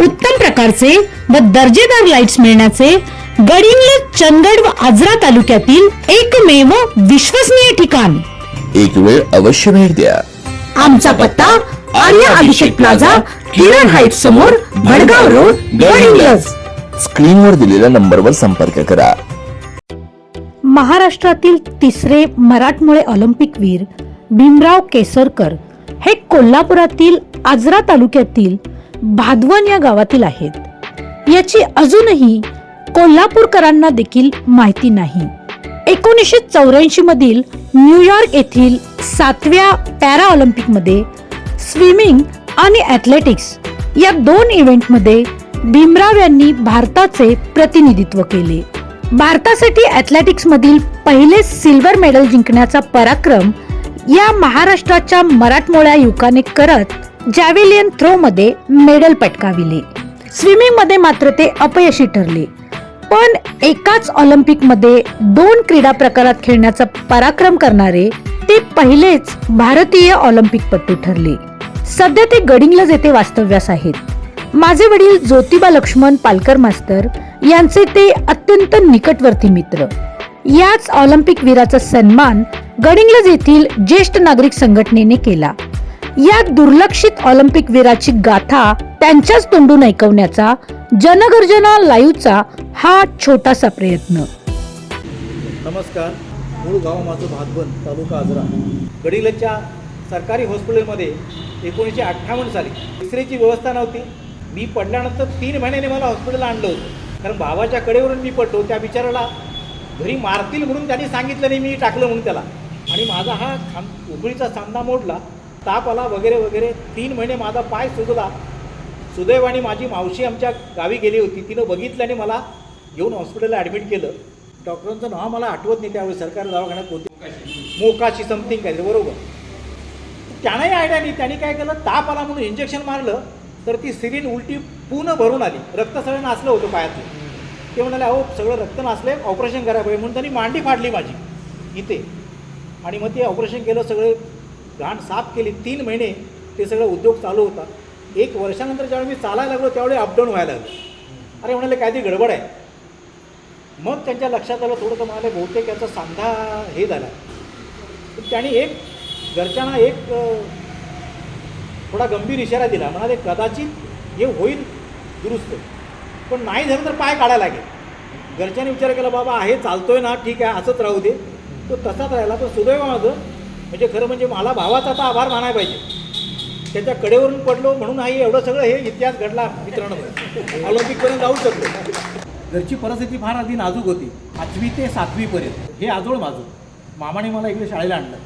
उत्तम प्रकारचे व दर्जेदार लाईट्स मिळण्याचे गडिंग्लज चंदगड व आजरा तालुक्यातील एकमेव विश्वसनीय ठिकाण. एक वेळ अवश्य भेट द्या. आमचा पत्ता आर्या अभिषेक प्लाझा किरण हाईट समोर भडगाव रोड गडिंग्लज स्क्रीनवर दिलेल्या नंबरवर संपर्क करा. महाराष्ट्रातील तिसरे मराठमोळे ऑलिम्पिक वीर भीमराव केसरकर हे कोल्हापुरातील आजरा तालुक्यातील भादवन या गावातील आहेत. याची अजूनही कोल्हापूरकरांना देखील माहिती नाही. एकोणीसशे चौऱ्याऐंशी मधील न्यूयॉर्क येथील सातव्या पॅरा ऑलिम्पिकमध्ये स्विमिंग आणि ॲथलेटिक्स या दोन इव्हेंटमध्ये भीमराव यांनी भारताचे प्रतिनिधित्व केले. भारतासाठी ॲथलेटिक्स मधील पहिले सिल्वर मेडल जिंकण्याचा पराक्रम या महाराष्ट्राच्या मराठमोळ्या युवकाने करत जॅव्हेलियन थ्रो मध्ये मेडल पटकाविले. स्विमिंगमध्ये मात्र ते अपयशी ठरले. पण एकाच ऑलिम्पिकमध्ये दोन क्रीडा प्रकारात खेळण्याचा पराक्रम करणारे ते पहिलेच भारतीय ऑलिम्पिकपटू ठरले. सध्या ते गडिंगलज येथे वास्तव्यास आहेत. माझे वडील ज्योतिबा लक्ष्मण पालकर मास्तर यांचे ते अत्यंत निकटवर्ती मित्र. याच ऑलिम्पिक वीराचा सन्मान गडिंग्लज येथील ज्येष्ठ नागरिक संघटनेने केला. या दुर्लक्षित ऑलिम्पिक वीराची गाथा त्यांच्याच तोंडून ऐकवण्याचा जनगर्जना लाईव्हचा हा छोटासा प्रयत्न. नमस्कार. मूळ गाव माझं भातबन तालुका आजरा. गडिलच्या सरकारी हॉस्पिटलमध्ये एकोणीसशे अठ्ठावन्न साली एक्सरेची व्यवस्था नव्हती. मी पडल्यानंतर तीन महिन्याने मला हॉस्पिटलला आणलं होतं. कारण भावाच्या कडेवरून मी पडतो त्या बिचाराला घरी मारतील म्हणून त्यांनी सांगितलं नाही मी टाकलं म्हणून त्याला. आणि माझा हा खां उकळीचा सांधा मोडला. ताप आला वगैरे वगैरे तीन महिने माझा पाय सुजला. सुदैवाने माझी मावशी आमच्या गावी गेली होती. तिनं बघितल्याने मला घेऊन हॉस्पिटलला ॲडमिट केलं. डॉक्टरांचं नाव मला आठवत नाही त्यावेळी. सरकारी दवाखान्यात होते मोकाशी समथिंग काय बरोबर. त्यांनाही आयडिया नाही. त्यांनी काय केलं? ताप आला म्हणून इंजेक्शन मारलं. तर ती सिरीन उलटी पूर्ण भरून आली. रक्त सगळं नाचलं होतं पायातलं. ते म्हणाले अहो सगळं रक्त नाचले ऑपरेशन करायला पाहिजे म्हणून त्यांनी मांडी फाडली माझी इथे. आणि मग ते ऑपरेशन केलं सगळे घाण साफ केली. तीन महिने ते सगळं उद्योग चालू होता. एक वर्षानंतर ज्यावेळी मी चालायला लागलो त्यावेळी अपडाऊन व्हायला लागलं. अरे म्हणाले काहीतरी गडबड आहे. मग त्यांच्या लक्षात आलं थोडं तर म्हणाले बहुतेक याचा सांधा हे झाला. तर त्यांनी एक घरच्यांना एक थोडा गंभीर इशारा दिला. म्हणाले कदाचित हे होईल दुरुस्त. पण नाही झालं तर पाय काढायला लागेल. घरच्यांनी विचार केला बाबा आहे चालतोय ना ठीक आहे असंच राहू दे. तो तसाच राहिला पण सुदैव माझं. म्हणजे खरं म्हणजे मला भावाचा आता आभार मानायला पाहिजे. त्याच्या कडेवरून पडलो म्हणून आई एवढं सगळं हे इतिहास घडला मित्रांनो. ऑलिम्पिकपर्यंत जाऊ शकलो घरची परिस्थिती फार आधी नाजूक होती. पाचवी ते सातवीपर्यंत हे आजोळ माझं. मामाने मला इकडे शाळेला आणलं.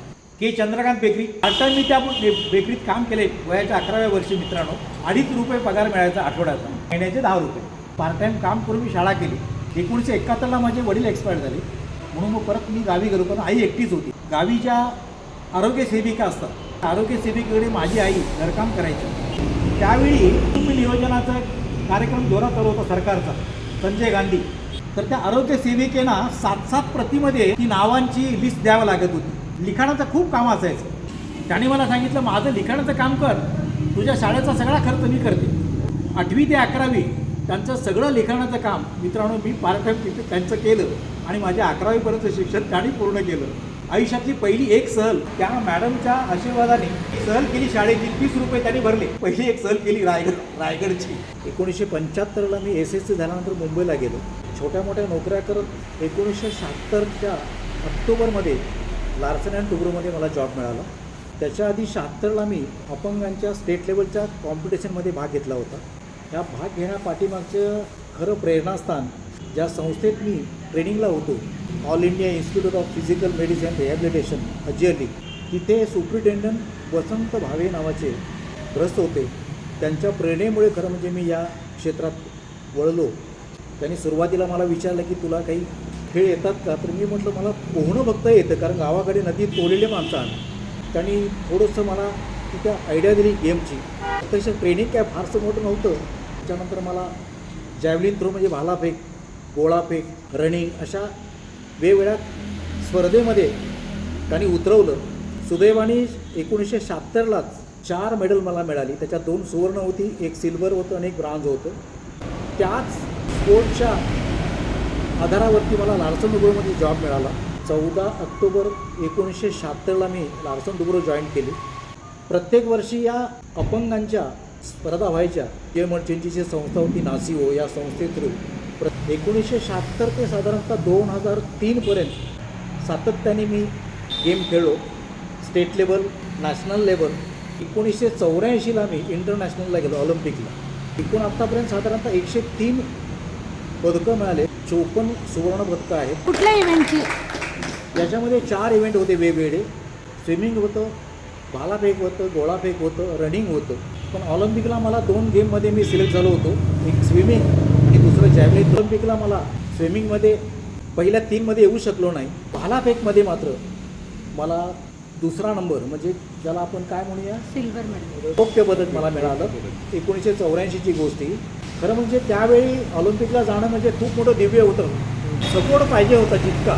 के. चंद्रकांत बेकरी. आता मी त्या बेकरीत काम केले वयाच्या अकराव्या वर्षी मित्रांनो. अडीच रुपये पगार मिळायचा आठवड्याचा. महिन्याचे दहा रुपये. पार्ट टाइम काम करून मी शाळा केली. एकोणीसशे एकाहत्तरला माझे वडील एक्सपायर झाले. म्हणून मग परत मी गावी गेलो पण आई एकटीच होती. गावी ज्या आरोग्य सेविका असतात. आरोग्य सेविकेकडे माझी आई घरकाम करायची. त्यावेळी कुटुंब नियोजनाचा कार्यक्रम जोरात चालू होता सरकारचा संजय गांधी. तर त्या आरोग्य सेविकेना सात सात प्रतिमध्ये ती नावांची लिस्ट द्यावं लागत होती. लिखाणाचं खूप काम असायचं. त्याने मला सांगितलं माझं लिखाणाचं काम कर. तुझ्या शाळेचा सगळा खर्च मी करते. आठवी ते अकरावी त्यांचं सगळं लिखाणाचं काम मित्रांनो मी पार्ट टाईम तिथे त्यांचं केलं आणि माझ्या अकरावीपर्यंत शिक्षण त्यांनी पूर्ण केलं. आयुष्यातली पहिली एक सहल त्या मॅडमच्या आशीर्वादाने सहल केली शाळेची. तीस रुपये त्यांनी भरले. पहिली एक सहल केली रायगड रायगडची. एकोणीसशे पंच्याहत्तरला मी एस एस सी झाल्यानंतर मुंबईला गेलो. छोट्या मोठ्या नोकऱ्या करत एकोणीसशे शहात्तरच्या ऑक्टोबरमध्ये लार्सन अँड टुब्रोमध्ये मला जॉब मिळाला. त्याच्या आधी शहात्तरला मी अपंगांच्या स्टेट लेवलच्या कॉम्पिटिशनमध्ये भाग घेतला होता. या भाग घेण्यापाठीमागचं खरं प्रेरणास्थान ज्या संस्थेत मी ट्रेनिंगला होतो all India institute of physical medicine rehabilitation अजिअली तिथे सुप्रिटेंडंट वसंत भावे नावाचे ग्रस्त होते. त्यांच्या प्रेरणेमुळे खरं म्हणजे मी या क्षेत्रात वळलो. त्यांनी सुरुवातीला मला विचारलं की तुला काही खेळ येतात का? तर मी म्हटलं मला पोहणं फक्त येतं कारण गावाकडे नदीत पोहलेले माणसं त्यांनी थोडंसं मला तिथं आयडिया दिली गेमची. तसं ट्रेनिंग काय फारसं मोठं नव्हतं. त्याच्यानंतर मला जॅव्हलिन थ्रो म्हणजे भालाफेक गोळाफेक रनिंग अशा वेगवेगळ्या स्पर्धेमध्ये त्यांनी उतरवलं. सुदैवाने एकोणीसशे शहात्तरलाच चार मेडल मला मिळाली. त्याच्यात दोन सुवर्ण होती एक सिल्वर होतं आणि एक ब्रांज होतं. त्याच स्पोर्टच्या आधारावरती मला लार्सन डुबरोमध्ये जॉब मिळाला. चौदा ऑक्टोबर एकोणीसशे शहात्तरला मी लार्सन डुबरो जॉईन केली. प्रत्येक वर्षी या अपंगांच्या स्पर्धा व्हायच्या जे मर्चंटीची संस्था होती नासिओ या संस्थे थ्रू प्र एकोणीसशे शहात्तर ते साधारणतः दोन हजार तीनपर्यंत सातत्याने मी गेम खेळलो. State level national level. एकोणीसशे चौऱ्याऐंशीला मी इंटरनॅशनलला गेलो ऑलिम्पिकला. एकूण आत्तापर्यंत साधारणतः एकशे तीन पदकं मिळाले. चोपन्न सुवर्ण पदकं आहेत. कुठल्या इव्हेंटची याच्यामध्ये चार इव्हेंट होते वेगवेगळे. स्विमिंग होतं भालाफेक होतं गोळाफेक होतं रनिंग होतं. पण ऑलिम्पिकला मला दोन गेममध्ये मी सिलेक्ट झालो होतो. एक स्विमिंग आणि दुसरं जॅव्हलिन. ऑलिम्पिकला मला स्विमिंगमध्ये पहिल्या तीनमध्ये येऊ शकलो नाही. भालाफेकमध्ये मात्र मला दुसरा नंबर म्हणजे ज्याला आपण काय म्हणूया? Silver medal. रौप्य पदक मला मिळालं. एकोणीसशे चौऱ्याऐंशीची गोष्ट ही. खरं म्हणजे त्यावेळी ऑलिम्पिकला जाणं म्हणजे खूप मोठं दिव्य होतं. सपोर्ट पाहिजे होता जितका.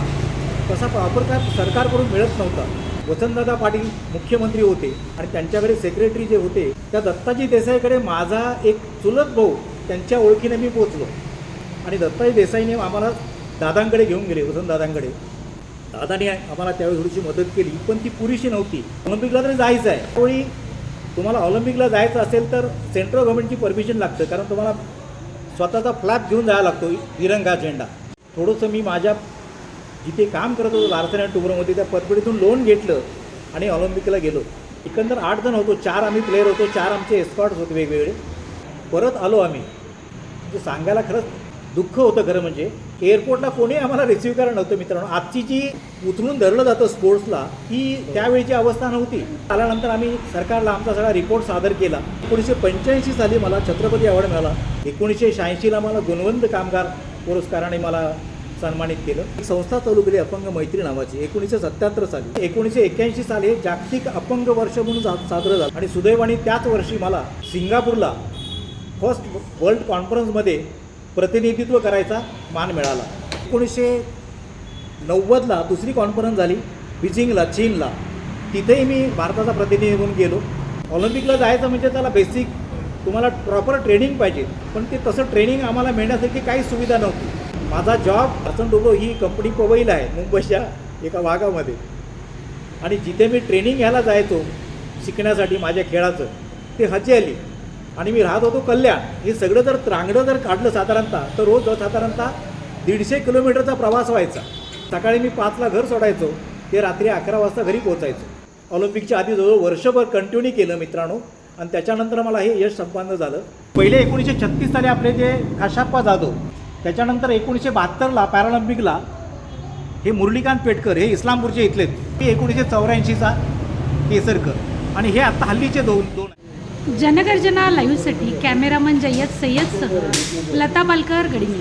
तसा प्रॉपर काय सरकारकडून मिळत नव्हता. वसंतदादा पाटील मुख्यमंत्री होते आणि त्यांच्याकडे सेक्रेटरी जे होते त्या दत्ताजी देसाईकडे माझा एक चुलत भाऊ त्यांच्या ओळखीने मी पोचलो आणि दत्ताजी देसाईने आम्हाला दादांकडे घेऊन गेले वसंतदादांकडे. दादाने आम्हाला त्यावेळी थोडीशी मदत केली पण ती पुरेशी नव्हती. ऑलिम्पिकला तरी जायचं आहे. त्यावेळी तुम्हाला ऑलिम्पिकला जायचं असेल तर सेंट्रल गव्हर्नमेंटची परमिशन लागतं कारण तुम्हाला स्वतःचा फ्लॅग घेऊन जायला लागतो तिरंगा झेंडा थोडंसं मी माझ्या जिथे काम करत होतो लार्सन अँड टुब्रोमध्ये त्या पतपेढीतून लोन घेतलं आणि ऑलिम्पिकला गेलो. एकंदर आठ जण होतो चार आम्ही प्लेयर होतो चार आमचे एस्कॉट्स होते वेगवेगळे. परत आलो आम्ही. म्हणजे सांगायला खरंच दुःख होतं खरं म्हणजे एअरपोर्टला कोणी आम्हाला रिसिव्ह करायला नव्हतं मित्रांनो. आजची जी उतरून धरलं जातं स्पोर्ट्सला ती त्यावेळीची अवस्था नव्हती. आल्यानंतर आम्ही सरकारला आमचा सगळा रिपोर्ट सादर केला. एकोणीसशे पंच्याऐंशी साली मला छत्रपती अवॉर्ड मिळाला. एकोणीसशे शहाऐंशीला मला गुणवंत कामगार पुरस्काराने मला सन्मानित केलं. एक संस्था चालू केली अपंग मैत्री नावाची. एकोणीसशे सत्याहत्तर साली. एकोणीसशे एक्क्याऐंशी साली जागतिक अपंग वर्ष म्हणून जा- साजरं झालं. आणि सुदैवाने त्याच वर्षी मला सिंगापूरला फर्स्ट वर्ल्ड कॉन्फरन्समध्ये प्रतिनिधित्व करायचा मान मिळाला. एकोणीसशे नव्वदला दुसरी कॉन्फरन्स झाली. बीजिंगला चीनला. तिथेही मी भारताचा प्रतिनिधी म्हणून गेलो. ऑलिम्पिकला जायचं म्हणजे त्याला बेसिक तुम्हाला प्रॉपर ट्रेनिंग पाहिजे. पण ते तसं ट्रेनिंग आम्हाला मिळण्यासाठी काहीच सुविधा नव्हती. माझा जॉब हसन डोबो ही कंपनी पवईला आहे मुंबईच्या एका भागामध्ये. आणि जिथे मी ट्रेनिंग घ्यायला जायचो शिकण्यासाठी माझ्या खेळाचं ते हजे आली आणि मी राहत होतो कल्याण. हे सगळं जर त्रांगडं जर काढलं साधारणतः तर रोज साधारणतः दीडशे किलोमीटरचा प्रवास व्हायचा. सकाळी मी पाचला घर सोडायचो ते रात्री अकरा वाजता घरी पोचायचो ऑलिम्पिकच्या आधी जवळ वर्षभर कंटिन्यू केलं मित्रांनो. आणि त्याच्यानंतर मला हे यश संपन्न झालं. पहिले एकोणीसशे छत्तीस साली आपले जे काशाप्पा जाधव त्याच्यानंतर एकोणीसशे बहात्तरला पॅरालिम्पिकला हे मुरलीकांत पेटकर हे इस्लामपूरचे इथलेत हे एकोणीसशे चौऱ्याऐंशीचा केसरकर. आणि हे आता हल्लीचे दोन दोन जनगर्जना लाईव्हसाठी कॅमेरामन जय्यद सय्यदसह लता पालकर गडिंग